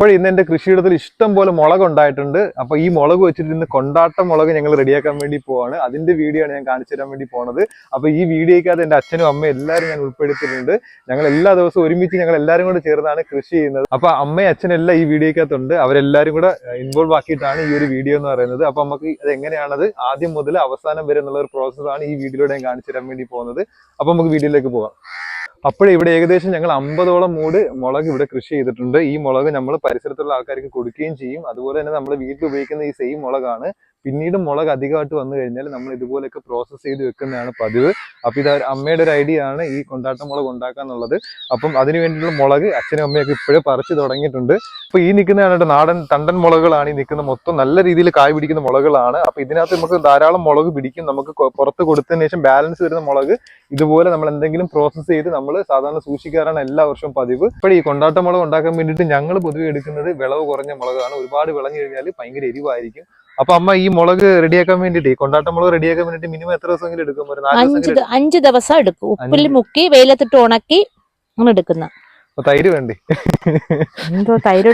അപ്പോൾ ഇന്ന് എന്റെ കൃഷിയിടത്തിൽ ഇഷ്ടം പോലെ മുളക് ഉണ്ടായിട്ടുണ്ട്. അപ്പൊ ഈ മുളക് വെച്ചിട്ട് ഇന്ന് കൊണ്ടാട്ട മുളക് ഞങ്ങൾ റെഡിയാക്കാൻ വേണ്ടി പോവാണ്. അതിന്റെ വീഡിയോ ആണ് ഞാൻ കാണിച്ചു തരാൻ വേണ്ടി പോണത്. അപ്പൊ ഈ വീഡിയോയ്ക്കകത്ത് എന്റെ അച്ഛനും അമ്മയും എല്ലാവരും ഞാൻ ഉൾപ്പെടുത്തിയിട്ടുണ്ട്. ഞങ്ങൾ എല്ലാ ദിവസവും ഒരുമിച്ച് ഞങ്ങൾ എല്ലാവരും കൂടെ ചേർന്നാണ് കൃഷി ചെയ്യുന്നത്. അപ്പൊ അമ്മയും അച്ഛനും എല്ലാം ഈ വീഡിയോയ്ക്കകത്തുണ്ട് അവരെല്ലാവരും കൂടെ ഇൻവോൾവ് ആക്കിയിട്ടാണ് ഈ ഒരു വീഡിയോ എന്ന് പറയുന്നത്. അപ്പൊ നമുക്ക് അത് എങ്ങനെയാണത്? ആദ്യം മുതൽ അവസാനം വരെ എന്നുള്ള ഒരു പ്രോസസ്സാണ് ഈ വീഡിയോയിലൂടെ ഞാൻ കാണിച്ചു തരാൻ വേണ്ടി പോകുന്നത് അപ്പൊ നമുക്ക് വീഡിയോയിലേക്ക് പോകാം. അപ്പോഴേ ഇവിടെ ഏകദേശം ഞങ്ങൾ അമ്പതോളം മൂട് മുളക് ഇവിടെ കൃഷി ചെയ്തിട്ടുണ്ട്. ഈ മുളക് നമ്മൾ പരിസരത്തുള്ള ആൾക്കാർക്ക് കൊടുക്കുകയും ചെയ്യും. അതുപോലെ തന്നെ നമ്മൾ വീട്ടിൽ ഉപയോഗിക്കുന്ന ഈ സെയിം മുളകാണ് പിന്നീട് മുളക് അധികമായിട്ട് വന്നു കഴിഞ്ഞാൽ നമ്മൾ ഇതുപോലെയൊക്കെ പ്രോസസ്സ് ചെയ്ത് വെക്കുന്നതാണ് പതിവ്. അപ്പൊ ഇത് അമ്മയുടെ ഒരു ഐഡിയ ആണ് ഈ കൊണ്ടാട്ട മുളക് ഉണ്ടാക്കാന്നുള്ളത് അപ്പം അതിനു വേണ്ടിയിട്ടുള്ള മുളക് അച്ഛനും അമ്മയൊക്കെ ഇപ്പോഴേ പറിച്ചു തുടങ്ങിയിട്ടുണ്ട്. അപ്പൊ ഈ നിൽക്കുന്നതാണ് നാടൻ തണ്ടൻ മുളകുകളാണ് ഈ നിൽക്കുന്ന മൊത്തം നല്ല രീതിയിൽ കായ് പിടിക്കുന്ന മുളകുകളാണ്. അപ്പൊ ഇതിനകത്ത് നമുക്ക് ധാരാളം മുളക് പിടിക്കും. നമുക്ക് പുറത്ത് കൊടുത്തതിന് ശേഷം ബാലൻസ് വരുന്ന മുളക് ഇതുപോലെ നമ്മൾ എന്തെങ്കിലും പ്രോസസ്സ് ചെയ്ത് നമ്മൾ സാധാരണ സൂക്ഷിക്കാറാണ് എല്ലാ വർഷവും പതിവ്. ഇപ്പോൾ ഈ കൊണ്ടാട്ട മുളക് ഉണ്ടാക്കാൻ വേണ്ടിയിട്ട് ഞങ്ങൾ പൊതുവെ എടുക്കുന്നത് വിളവ് കുറഞ്ഞ മുളകാണ്. ഒരുപാട് വിളഞ്ഞു കഴിഞ്ഞാൽ ഭയങ്കര എരിവായിരിക്കും. അപ്പൊ അമ്മ ഈ മുളക് റെഡിയാക്കാൻ വേണ്ടിട്ട് കൊണ്ടാട്ട മുളക് റെഡിയാക്കാൻ വേണ്ടിട്ട് മിനിമം എത്ര ദിവസമെങ്കിലും എടുക്കും? അഞ്ച് ദിവസം അഞ്ച് ദിവസം എടുക്കും. ഉപ്പിൽ മുക്കി വെയിലത്തിട്ട് ഉണക്കി അങ്ങനെ എടുക്കുന്ന. തൈര് വേണ്ടേ? എന്തോ തൈര്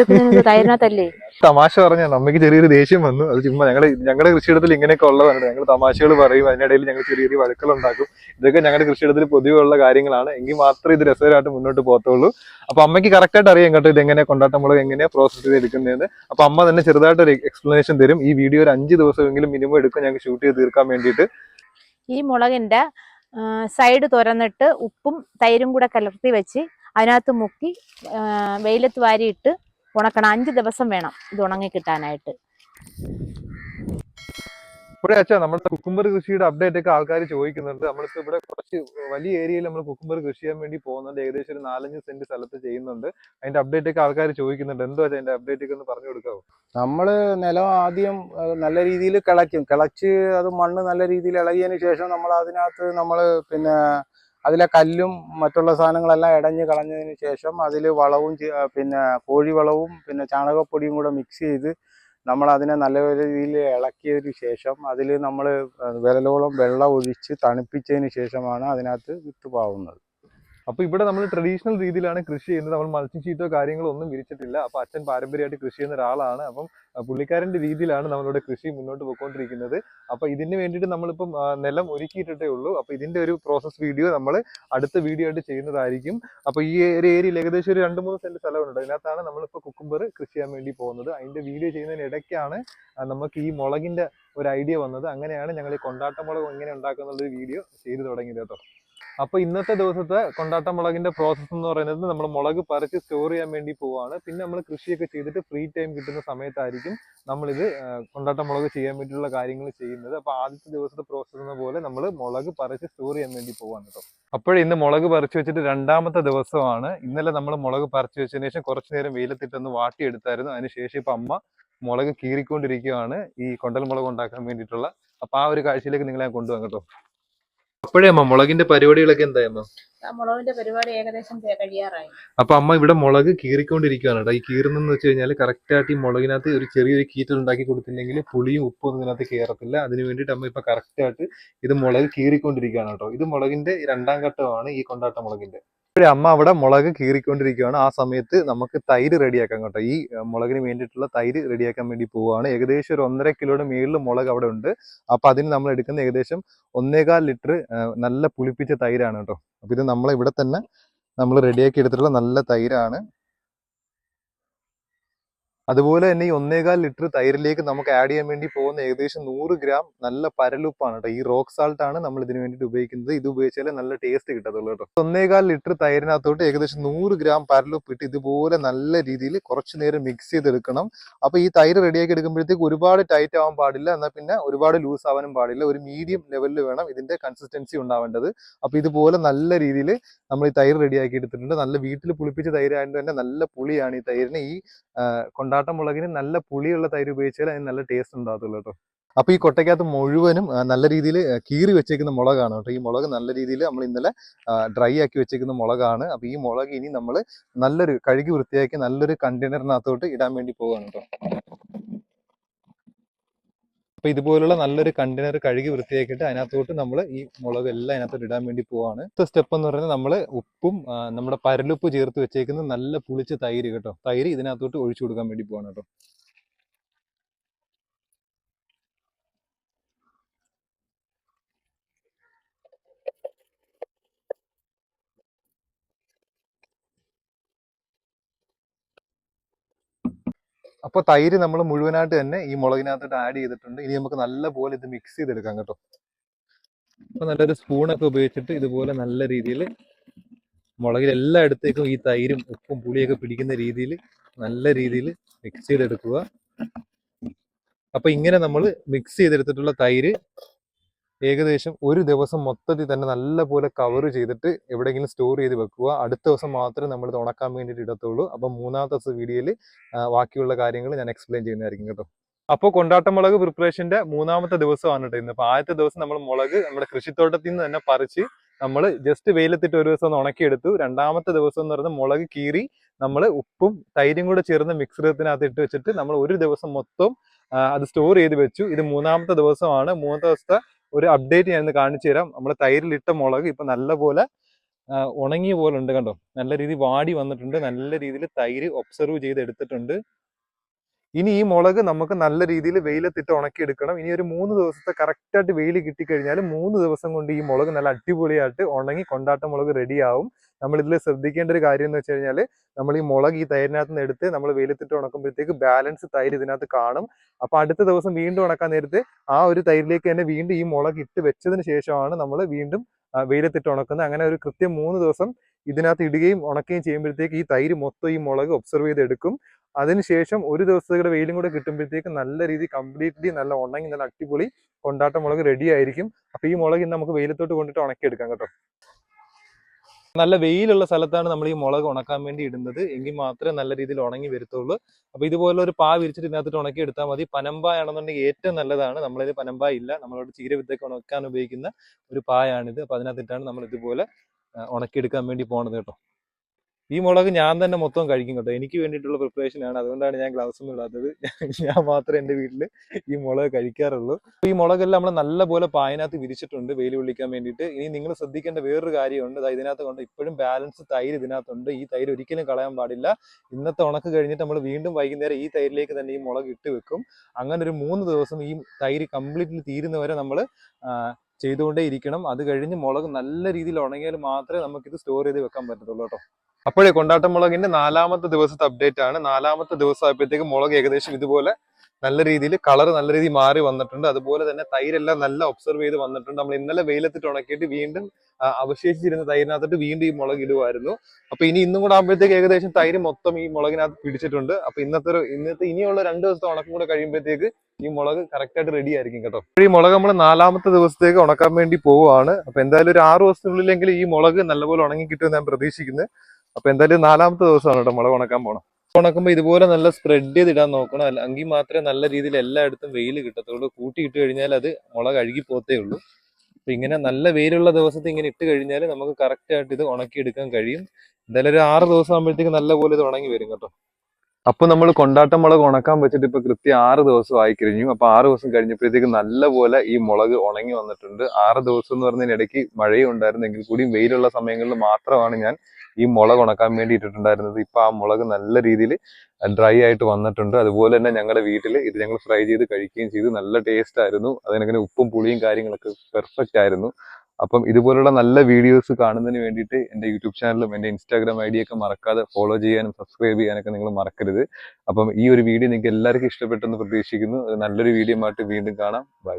തൈരിനകത്തല്ലേ? തമാശ പറഞ്ഞു അമ്മയ്ക്ക് ചെറിയൊരു ദേഷ്യം വന്നു. അത് ചുമ്മാ ഞങ്ങളുടെ ഞങ്ങളുടെ കൃഷിയിടത്തിൽ ഇങ്ങനെയൊക്കെ ഉള്ളതാണ്. ഞങ്ങൾ തമാശകൾ പറയും. അതിനിടയിൽ ഞങ്ങൾ ചെറിയ ചെറിയ വഴക്കുകൾ ഉണ്ടാക്കും ഇതൊക്കെ ഞങ്ങളുടെ കൃഷിയിടത്തിൽ പൊതുവെയുള്ള കാര്യങ്ങളാണ്. എങ്കിൽ മാത്രമേ ഇത് രസകരമായിട്ട് മുന്നോട്ട് പോകത്തുള്ളൂ. അപ്പൊ അമ്മയ്ക്ക് കറക്റ്റ് ആയിട്ട് അറിയാം കേട്ടോ ഇത് എങ്ങനെ കൊണ്ടാട്ടമുളക് എങ്ങനെയാ പ്രോസസ് ചെയ്ത് എടുക്കുന്നതെന്ന് അപ്പൊ അമ്മ തന്നെ ചെറുതായിട്ട് ഒരു എക്സ്പ്ലനേഷൻ തരും. ഈ വീഡിയോ ഒരു അഞ്ച് ദിവസമെങ്കിലും മിനിമം എടുക്കും ഞങ്ങൾക്ക് ഷൂട്ട് ചെയ്ത് തീർക്കാൻ വേണ്ടിയിട്ട്. ഈ മുളകിന്റെ സൈഡ് തുറന്നിട്ട് ഉപ്പും തൈരും കൂടെ കലർത്തി വെച്ച് അതിനകത്ത് മുക്കി വെയിലത്ത് വാരിയിട്ട് ഉണക്കണം. അഞ്ച് ദിവസം വേണം ഇത് ഉണങ്ങി കിട്ടാനായിട്ട്. ഇവിടെ അച്ഛാ നമ്മുടെ കുക്കുംബർ കൃഷിയുടെ അപ്ഡേറ്റ് ഒക്കെ ആൾക്കാർ ചോദിക്കുന്നുണ്ട്. നമ്മളിപ്പോ ഇവിടെ കുറച്ച് വലിയ ഏരിയയിൽ നമ്മൾ കുക്കുംബർ കൃഷി ചെയ്യാൻ വേണ്ടി പോകുന്നുണ്ട്. ഏകദേശം ഒരു നാലഞ്ച് സെന്റ് സ്ഥലത്ത് ചെയ്യുന്നുണ്ട്. അതിന്റെ അപ്ഡേറ്റ് ഒക്കെ ആൾക്കാർ ചോദിക്കുന്നുണ്ട്. എന്തോ അതിന്റെ അപ്ഡേറ്റ് ഒക്കെ ഒന്ന് പറഞ്ഞു കൊടുക്കാവോ? നമ്മൾ നിലം ആദ്യം നല്ല രീതിയിൽ കിളയ്ക്കും. കിളച്ച് അത് മണ്ണ് നല്ല രീതിയിൽ ഇളകിയതിന് ശേഷം നമ്മൾ അതിനകത്ത് നമ്മൾ പിന്നെ അതിലെ കല്ലും മറ്റുള്ള സാധനങ്ങളെല്ലാം ഇടഞ്ഞ് കളഞ്ഞതിന് ശേഷം അതിൽ വളവും പിന്നെ കോഴിവളവും പിന്നെ ചാണകപ്പൊടിയും കൂടെ മിക്സ് ചെയ്ത് നമ്മൾ അതിനെ നല്ല രീതിയിൽ ഇളക്കിയതിന് ശേഷം അതിൽ നമ്മൾ വിരലോളം വെള്ളം ഒഴിച്ച് തണുപ്പിച്ചതിന് ശേഷമാണ് അതിനകത്ത് വിത്ത് പാവുന്നത്. അപ്പൊ ഇവിടെ നമ്മൾ ട്രഡീഷണൽ രീതിയിലാണ് കൃഷി ചെയ്യുന്നത്. നമ്മൾ മൾച്ചിങ് ഷീറ്റോ കാര്യങ്ങളോ ഒന്നും വിരിച്ചിട്ടില്ല. അപ്പൊ അച്ഛൻ പാരമ്പര്യമായിട്ട് കൃഷി ചെയ്യുന്ന ഒരാളാണ്. അപ്പം പുള്ളിക്കാരന്റെ രീതിയിലാണ് നമ്മളിവിടെ കൃഷി മുന്നോട്ട് പോയിക്കൊണ്ടിരിക്കുന്നത്. അപ്പൊ ഇതിന് വേണ്ടിയിട്ട് നമ്മളിപ്പം നിലം ഒരുക്കിയിട്ടേ ഉള്ളൂ. അപ്പൊ ഇതിന്റെ ഒരു പ്രോസസ് വീഡിയോ നമ്മൾ അടുത്ത വീഡിയോ ആയിട്ട് ചെയ്യുന്നതായിരിക്കും. അപ്പൊ ഈ ഒരു ഏരിയയിൽ ഏകദേശം ഒരു രണ്ട് മൂന്ന് സെന്റ് സ്ഥലമുണ്ട്. അതിനകത്താണ് നമ്മളിപ്പോ കുക്കുംബർ കൃഷി ചെയ്യാൻ വേണ്ടി പോകുന്നത്. അതിന്റെ വീഡിയോ ചെയ്യുന്നതിന് ഇടയ്ക്കാണ് നമുക്ക് ഈ മുളകിന്റെ ഒരു ഐഡിയ വന്നത്. അങ്ങനെയാണ് ഞങ്ങൾ ഈ കൊണ്ടാട്ട മുളക് എങ്ങനെ ഉണ്ടാക്കുന്നുള്ളൊരു വീഡിയോ ചെയ്തു തുടങ്ങിയത് കേട്ടോ. അപ്പൊ ഇന്നത്തെ ദിവസത്തെ കൊണ്ടാട്ട മുളകിന്റെ പ്രോസസ്സ് എന്ന് പറയുന്നത് നമ്മൾ മുളക് പറിച്ച് സ്റ്റോർ ചെയ്യാൻ വേണ്ടി പോവാണ്. പിന്നെ നമ്മൾ കൃഷിയൊക്കെ ചെയ്തിട്ട് ഫ്രീ ടൈം കിട്ടുന്ന സമയത്തായിരിക്കും നമ്മളിത് കൊണ്ടാട്ട മുളക് ചെയ്യാൻ വേണ്ടിയിട്ടുള്ള കാര്യങ്ങൾ ചെയ്യുന്നത്. അപ്പൊ ആദ്യത്തെ ദിവസത്തെ പ്രോസസ്സ് എന്ന പോലെ നമ്മൾ മുളക് പറിച്ച് സ്റ്റോർ ചെയ്യാൻ വേണ്ടി പോവാണ് കേട്ടോ അപ്പോഴിന്ന് മുളക് പറിച്ച് വെച്ചിട്ട് രണ്ടാമത്തെ ദിവസമാണ്. ഇന്നലെ നമ്മൾ മുളക് പറിച്ചു വെച്ചതിന് ശേഷം കുറച്ചു നേരം വെയിലത്തിട്ടൊന്ന് വാട്ടിയെടുത്തായിരുന്നു അതിനുശേഷം ഇപ്പൊ അമ്മ മുളക് കീറിക്കൊണ്ടിരിക്കുകയാണ് ഈ കൊണ്ടൽ മുളക് ഉണ്ടാക്കാൻ വേണ്ടിയിട്ടുള്ള. അപ്പൊ ആ ഒരു കാഴ്ചയിലേക്ക് നിങ്ങളെ ഞാൻ കൊണ്ടുപോകാം കേട്ടോ അപ്പോഴേ അമ്മ മുളകിന്റെ പരിപാടികളൊക്കെ എന്തായി അമ്മ മുളകിന്റെ പരിപാടി ഏകദേശം കഴിയാറായി. അപ്പൊ അമ്മ ഇവിടെ മുളക് കീറിക്കൊണ്ടിരിക്കുകയാണ് കേട്ടോ. ഈ കീറുന്നെന്ന് വെച്ച് കഴിഞ്ഞാൽ കറക്റ്റ് ആയിട്ട് ഈ മുളകിനകത്ത് ഒരു ചെറിയൊരു കീറ്റൽ ഉണ്ടാക്കി കൊടുത്തില്ലെങ്കിൽ പുളിയും ഉപ്പും ഇതിനകത്ത് കയറത്തില്ല അതിന് വേണ്ടിട്ട് അമ്മ ഇപ്പൊ കറക്റ്റ് ആയിട്ട് ഇത് മുളക് കീറിക്കൊണ്ടിരിക്കുകയാണ് കേട്ടോ. ഇത് മുളകിന്റെ രണ്ടാം ഘട്ടമാണ് ഈ കൊണ്ടാട്ട മുളകിന്റെ. ഇപ്പോഴേ അമ്മ അവിടെ മുളക് കീറിക്കൊണ്ടിരിക്കുകയാണ്. ആ സമയത്ത് നമുക്ക് തൈര് റെഡിയാക്കാം കേട്ടോ. ഈ മുളകിന് വേണ്ടിയിട്ടുള്ള തൈര് റെഡിയാക്കാൻ വേണ്ടി പോവുകയാണ്. ഏകദേശം ഒരു ഒന്നര കിലോയുടെ മേളിൽ മുളക് അവിടെ ഉണ്ട്. അപ്പൊ അതിന് നമ്മൾ എടുക്കുന്ന ഏകദേശം ഒന്നേകാൽ ലിറ്റർ നല്ല പുളിപ്പിച്ച തൈരാണ് കേട്ടോ. അപ്പൊ ഇത് നമ്മളിവിടെ തന്നെ നമ്മൾ റെഡിയാക്കി എടുത്തിട്ടുള്ള നല്ല തൈരാണ്. അതുപോലെ തന്നെ ഈ ഒന്നേകാൽ ലിറ്റർ തൈരിലേക്ക് നമുക്ക് ആഡ് ചെയ്യാൻ വേണ്ടി പോകുന്ന ഏകദേശം നൂറ് ഗ്രാം നല്ല പരലുപ്പാണ് കേട്ടോ ഈ റോക്ക് സാൾട്ട് ആണ് നമ്മൾ ഇതിന് വേണ്ടിയിട്ട് ഉപയോഗിക്കുന്നത്. ഇത് ഉപയോഗിച്ചാലേ നല്ല ടേസ്റ്റ് കിട്ടത്തുള്ളൂ കേട്ടോ ഒന്നേകാൽ ലിറ്റർ തൈരിനകത്തോട്ട് ഏകദേശം നൂറ് ഗ്രാം പരലുപ്പ് ഇട്ട് ഇതുപോലെ നല്ല രീതിയിൽ കുറച്ചു നേരം മിക്സ് ചെയ്തെടുക്കണം. അപ്പൊ ഈ തൈര് റെഡിയാക്കി എടുക്കുമ്പോഴത്തേക്ക് ഒരുപാട് ടൈറ്റ് ആവാൻ പാടില്ല. എന്നാൽ പിന്നെ ഒരുപാട് ലൂസ് ആവാനും പാടില്ല. ഒരു മീഡിയം ലെവലിൽ വേണം ഇതിന്റെ കൺസിസ്റ്റൻസി ഉണ്ടാവേണ്ടത്. അപ്പൊ ഇതുപോലെ നല്ല രീതിയിൽ നമ്മൾ ഈ തൈര് റെഡിയാക്കി എടുത്തിട്ടുണ്ട്. നല്ല വീട്ടിൽ പുളിപ്പിച്ച തൈരായതുകൊണ്ട് തന്നെ നല്ല പുളിയാണ് ഈ തൈരിന്. ഈ കൊണ്ടാട്ട മുളകിന് നല്ല പുളിയുള്ള തൈര് ഉപയോഗിച്ചാൽ അതിന് നല്ല ടേസ്റ്റ് ഉണ്ടാകത്തുള്ളൂ കേട്ടോ. അപ്പൊ ഈ കൊട്ടയ്ക്കകത്ത് മുഴുവനും നല്ല രീതിയിൽ കീറി വെച്ചേക്കുന്ന മുളകാണ് കേട്ടോ. ഈ മുളക് നല്ല രീതിയിൽ നമ്മൾ ഇന്നലെ ഡ്രൈ ആക്കി വെച്ചേക്കുന്ന മുളകാണ്. അപ്പൊ ഈ മുളക് ഇനി നമ്മൾ നല്ലൊരു കഴുകി വൃത്തിയാക്കി നല്ലൊരു കണ്ടെയ്നറിനകത്തോട്ട് ഇടാൻ വേണ്ടി പോവാണ് കേട്ടോ. അപ്പൊ ഇതുപോലുള്ള നല്ലൊരു കണ്ടെയ്നർ കഴുകി വൃത്തിയാക്കിയിട്ട് അതിനകത്തോട്ട് നമ്മൾ ഈ മുളക് എല്ലാം അതിനകത്തോട്ട് ഇടാൻ വേണ്ടി പോവാണ്. അടുത്ത സ്റ്റെപ്പ് എന്ന് പറയുന്നത് നമ്മൾ ഉപ്പും നമ്മുടെ പരലുപ്പ് ചേർത്ത് വെച്ചേക്കുന്ന നല്ല പുളിച്ച തൈര് കേട്ടോ. തൈര് ഇതിനകത്തോട്ട് ഒഴിച്ചു കൊടുക്കാൻ വേണ്ടി പോവാണ് കേട്ടോ. അപ്പോൾ തൈര് നമ്മൾ മുഴുവനായിട്ട് തന്നെ ഈ മുളകിനകത്തോട്ട് ആഡ് ചെയ്തിട്ടുണ്ട്. ഇനി നമുക്ക് നല്ലപോലെ ഇത് മിക്സ് ചെയ്തെടുക്കാം കേട്ടോ. അപ്പോൾ നല്ലൊരു സ്പൂണൊക്കെ ഉപയോഗിച്ചിട്ട് ഇതുപോലെ നല്ല രീതിയിൽ മുളകിൽ എല്ലായിടത്തേക്കും ഈ തൈരും ഉപ്പും പുളിയൊക്കെ പിടിക്കുന്ന രീതിയിൽ നല്ല രീതിയിൽ മിക്സ് ചെയ്തെടുക്കുക. അപ്പോൾ ഇങ്ങനെ നമ്മൾ മിക്സ് ചെയ്തെടുത്തിട്ടുള്ള തൈര് ഏകദേശം ഒരു ദിവസം മൊത്തത്തിൽ തന്നെ നല്ല പോലെ കവർ ചെയ്തിട്ട് എവിടെയെങ്കിലും സ്റ്റോർ ചെയ്ത് വെക്കുക. അടുത്ത ദിവസം മാത്രമേ നമ്മൾ ഇത് ഉണക്കാൻ വേണ്ടിയിട്ട് ഇടത്തുള്ളൂ. അപ്പം മൂന്നാമത്തെ വീഡിയോയിൽ ബാക്കിയുള്ള കാര്യങ്ങൾ ഞാൻ എക്സ്പ്ലെയിൻ ചെയ്യുന്നതായിരിക്കും കേട്ടോ. അപ്പോൾ കൊണ്ടാട്ടമുളക് പ്രിപ്പറേഷന്റെ മൂന്നാമത്തെ ദിവസമാണ് കേട്ടോ ഇന്ന്. ആദ്യത്തെ ദിവസം നമ്മൾ മുളക് നമ്മുടെ കൃഷിത്തോട്ടത്തിൽ നിന്ന് തന്നെ പറിച്ച് നമ്മൾ ജസ്റ്റ് വെയിലത്തിട്ട് ഒരു ദിവസം ഒന്ന് ഉണക്കിയെടുത്തു. രണ്ടാമത്തെ ദിവസം എന്ന് പറയുന്നത് മുളക് കീറി നമ്മൾ ഉപ്പും തൈരും കൂടെ ചേർന്ന് മിക്സറത്തിനകത്ത് ഇട്ട് വെച്ചിട്ട് നമ്മൾ ഒരു ദിവസം മൊത്തം അത് സ്റ്റോർ ചെയ്ത് വെച്ചു. ഇത് മൂന്നാമത്തെ ദിവസമാണ്. മൂന്നാമത്തെ ദിവസത്തെ ഒരു അപ്ഡേറ്റ് ഞാനിന്ന് കാണിച്ചു തരാം. നമ്മൾ തൈരിലിട്ട മുളക് ഇപ്പം നല്ലപോലെ ഉണങ്ങിയ പോലെ ഉണ്ട് കണ്ടോ? നല്ല രീതിയിൽ വാടി വന്നിട്ടുണ്ട്. നല്ല രീതിയിൽ തൈര് ഒബ്സർവ് ചെയ്ത് എടുത്തിട്ടുണ്ട് ഇനി ഈ മുളക് നമുക്ക് നല്ല രീതിയിൽ വെയിലത്തിട്ട് ഉണക്കി എടുക്കണം ഇനി ഒരു മൂന്ന് ദിവസത്തെ കറക്റ്റായിട്ട് വെയിൽ കിട്ടിക്കഴിഞ്ഞാൽ മൂന്ന് ദിവസം കൊണ്ട് ഈ മുളക് നല്ല അടിപൊളിയായിട്ട് ഉണങ്ങി കൊണ്ടാട്ട മുളക് റെഡിയാവും. നമ്മൾ ഇതിൽ ശ്രദ്ധിക്കേണ്ട ഒരു കാര്യം എന്ന് വെച്ച് കഴിഞ്ഞാൽ നമ്മൾ ഈ മുളക് ഈ തൈരിനകത്ത് നിന്ന് എടുത്ത് നമ്മൾ വെയിലത്തിട്ട് ഉണക്കുമ്പോഴത്തേക്ക് ബാലൻസ് തൈര് ഇതിനകത്ത് കാണും. അപ്പൊ അടുത്ത ദിവസം വീണ്ടും ഉണക്കാൻ നേരത്തെ ആ ഒരു തൈരിലേക്ക് തന്നെ വീണ്ടും ഈ മുളക് ഇട്ട് വെച്ചതിന് ശേഷമാണ് നമ്മൾ വീണ്ടും വെയിലത്തിട്ട് ഉണക്കുന്നത്. അങ്ങനെ ഒരു കൃത്യം മൂന്ന് ദിവസം ഇതിനകത്ത് ഇടുകയും ഉണക്കുകയും ചെയ്യുമ്പോഴത്തേക്ക് ഈ തൈര് മൊത്തം ഈ മുളക് ഒബ്സർവ് ചെയ്തെടുക്കും. അതിനുശേഷം ഒരു ദിവസത്തെ വെയിലും കൂടെ കിട്ടുമ്പോഴത്തേക്ക് നല്ല രീതിയിൽ കംപ്ലീറ്റ്ലി നല്ല ഉണങ്ങി നല്ല അടിപൊളി കൊണ്ടാട്ട മുളക് റെഡി ആയിരിക്കും. അപ്പൊ ഈ മുളക് ഇന്ന് നമുക്ക് വെയിലത്തോട്ട് കൊണ്ടിട്ട് ഉണക്കിയെടുക്കാം കേട്ടോ. നല്ല വെയിലുള്ള സ്ഥലത്താണ് നമ്മൾ ഈ മുളക് ഉണക്കാൻ വേണ്ടി ഇടുന്നത്. എങ്കിൽ മാത്രമേ നല്ല രീതിയിൽ ഉണങ്ങി വരത്തുള്ളൂ. അപ്പൊ ഇതുപോലെ ഒരു പാ വിരിച്ചിട്ട് ഇതിനകത്തിട്ട് ഉണക്കി എടുത്താൽ മതി. പനമ്പ ആണെന്നുണ്ടെങ്കിൽ ഏറ്റവും നല്ലതാണ്. നമ്മളിത് പനമ്പായ ഇല്ല. നമ്മളോട് ചീരവിത്തൊക്കെ ഉണക്കാൻ ഉപയോഗിക്കുന്ന ഒരു പായാണിത്. അപ്പൊ അതിനകത്തിട്ടാണ് നമ്മൾ ഇതുപോലെ ഉണക്കിയെടുക്കാൻ വേണ്ടി പോണത് കേട്ടോ. ഈ മുളക് ഞാൻ തന്നെ മൊത്തം കഴിക്കും കേട്ടോ. എനിക്ക് വേണ്ടിയിട്ടുള്ള പ്രിപ്പറേഷൻ ആണ്. അതുകൊണ്ടാണ് ഞാൻ ഗ്ലൗസ് ഒന്നും ഇടാത്തത്. ഞാൻ മാത്രമേ എന്റെ വീട്ടിൽ ഈ മുളക് കഴിക്കാറുള്ളൂ. ഈ മുളകെല്ലാം നമ്മൾ നല്ലപോലെ പായനകത്ത് വിരിച്ചിട്ടുണ്ട് വെയിൽ വിളിക്കാൻ വേണ്ടിയിട്ട്. ഇനി നിങ്ങൾ ശ്രദ്ധിക്കേണ്ട വേറൊരു കാര്യമുണ്ട്. ഇതിനകത്ത് കൊണ്ട് ഇപ്പോഴും ബാലൻസ് തൈര് ഇതിനകത്തുണ്ട്. ഈ തൈര് ഒരിക്കലും കളയാൻ പാടില്ല. ഇന്നത്തെ ഉണക്ക് കഴിഞ്ഞിട്ട് നമ്മൾ വീണ്ടും വൈകുന്നേരം ഈ തൈരിലേക്ക് തന്നെ ഈ മുളക് ഇട്ട് വെക്കും. അങ്ങനെ ഒരു മൂന്ന് ദിവസം ഈ തൈര് കംപ്ലീറ്റ്ലി തീരുന്നവരെ നമ്മൾ ചെയ്തുകൊണ്ടേ ഇരിക്കണം അത് കഴിഞ്ഞ് മുളക് നല്ല രീതിയിൽ ഉണങ്ങിയാൽ മാത്രമേ നമുക്കിത് സ്റ്റോർ ചെയ്ത് വെക്കാൻ പറ്റത്തുള്ളൂ കേട്ടോ. അപ്പോഴേ കൊണ്ടാട്ട മുളകിന്റെ നാലാമത്തെ ദിവസത്തെ അപ്ഡേറ്റ് ആണ്. നാലാമത്തെ ദിവസം ആയപ്പോഴത്തേക്ക് മുളക് ഏകദേശം ഇതുപോലെ നല്ല രീതിയിൽ കളർ നല്ല രീതിയിൽ മാറി വന്നിട്ടുണ്ട്. അതുപോലെ തന്നെ തൈരെല്ലാം നല്ല ഒബ്സർവ് ചെയ്ത് വന്നിട്ടുണ്ട്. നമ്മൾ ഇന്നലെ വെയിലത്തിട്ട് ഉണക്കിയിട്ട് വീണ്ടും അവശേഷിച്ചിരുന്ന തൈരിനകത്തിട്ട് വീണ്ടും ഈ മുളക് ഇടുമായിരുന്നു അപ്പൊ ഇനി ഇന്നും കൂടെ ആകുമ്പോഴത്തേക്ക് ഏകദേശം തൈര് മൊത്തം ഈ മുളകിനകത്ത് പിടിച്ചിട്ടുണ്ട്. അപ്പൊ ഇന്നത്തെ ഒരു ഇന്നത്തെ ഇനിയുള്ള രണ്ട് ദിവസത്തെ ഉണക്കം കൂടെ കഴിയുമ്പോഴത്തേക്ക് ഈ മുളക് കറക്റ്റ് ആയിട്ട് റെഡി ആയിരിക്കും കേട്ടോ. ഈ മുളക് നമ്മൾ നാലാമത്തെ ദിവസത്തേക്ക് ഉണക്കാൻ വേണ്ടി പോവുകയാണ്. അപ്പൊ എന്തായാലും ഒരു ആറ് ദിവസത്തിനുള്ളിലെങ്കിൽ ഈ മുളക് നല്ലപോലെ ഉണങ്ങി കിട്ടുമെന്ന് ഞാൻ പ്രതീക്ഷിക്കുന്നത് അപ്പൊ എന്തായാലും നാലാമത്തെ ദിവസമാണ് കേട്ടോ മുളക് ഉണക്കാൻ പോണം ഉണക്കുമ്പോൾ ഇതുപോലെ നല്ല സ്പ്രെഡ് ചെയ്ത് ഇടാൻ നോക്കണം. അല്ല എങ്കിൽ മാത്രമേ നല്ല രീതിയിൽ എല്ലായിടത്തും വെയിൽ കിട്ടത്തുള്ളൂ. കൂട്ടി ഇട്ട് കഴിഞ്ഞാൽ അത് മുളക് അഴുകി പോത്തേ ഉള്ളൂ. അപ്പൊ ഇങ്ങനെ നല്ല വെയിലുള്ള ദിവസത്തിൽ ഇങ്ങനെ ഇട്ട് കഴിഞ്ഞാൽ നമുക്ക് കറക്റ്റ് ആയിട്ട് ഇത് ഉണക്കി എടുക്കാൻ കഴിയും. എന്തായാലും ഒരു ആറ് ദിവസം ആകുമ്പോഴത്തേക്ക് നല്ല പോലെ ഇത് ഉണങ്ങി വരും കേട്ടോ. അപ്പൊ നമ്മൾ കൊണ്ടാട്ടം മുളക് ഉണക്കാൻ വെച്ചിട്ട് ഇപ്പൊ കൃത്യം ആറ് ദിവസം ആയി കഴിഞ്ഞു. അപ്പൊ ആറ് ദിവസം കഴിഞ്ഞപ്പോഴത്തേക്ക് നല്ല പോലെ ഈ മുളക് ഉണങ്ങി വന്നിട്ടുണ്ട്. ആറ് ദിവസം എന്ന് പറഞ്ഞതിന് ഇടയ്ക്ക് മഴയും ഉണ്ടായിരുന്നെങ്കിൽ കൂടിയും വെയിലുള്ള സമയങ്ങളിൽ മാത്രമാണ് ഞാൻ ഈ മുളക് ഉണക്കാൻ വേണ്ടി ഇട്ടിട്ടുണ്ടായിരുന്നത് ഇപ്പൊ ആ മുളക് നല്ല രീതിയിൽ ഡ്രൈ ആയിട്ട് വന്നിട്ടുണ്ട്. അതുപോലെ തന്നെ ഞങ്ങളുടെ വീട്ടിൽ ഇത് ഞങ്ങൾ ഫ്രൈ ചെയ്ത് കഴിക്കുകയും ചെയ്തു. നല്ല ടേസ്റ്റ് ആയിരുന്നു. അതിനങ്ങനെ ഉപ്പും പുളിയും കാര്യങ്ങളൊക്കെ പെർഫെക്റ്റ് ആയിരുന്നു. അപ്പം ഇതുപോലുള്ള നല്ല വീഡിയോസ് കാണുന്നതിന് വേണ്ടിയിട്ട് എന്റെ യൂട്യൂബ് ചാനലും എന്റെ ഇൻസ്റ്റാഗ്രാം ഐ ഒക്കെ മറക്കാതെ ഫോളോ ചെയ്യാനും സബ്സ്ക്രൈബ് ചെയ്യാനൊക്കെ നിങ്ങൾ മറക്കരുത്. അപ്പം ഈ ഒരു വീഡിയോ നിങ്ങൾക്ക് എല്ലാവർക്കും ഇഷ്ടപ്പെട്ടെന്ന് പ്രതീക്ഷിക്കുന്നു. നല്ലൊരു വീഡിയോ ആയിട്ട് വീണ്ടും കാണാം. ബൈ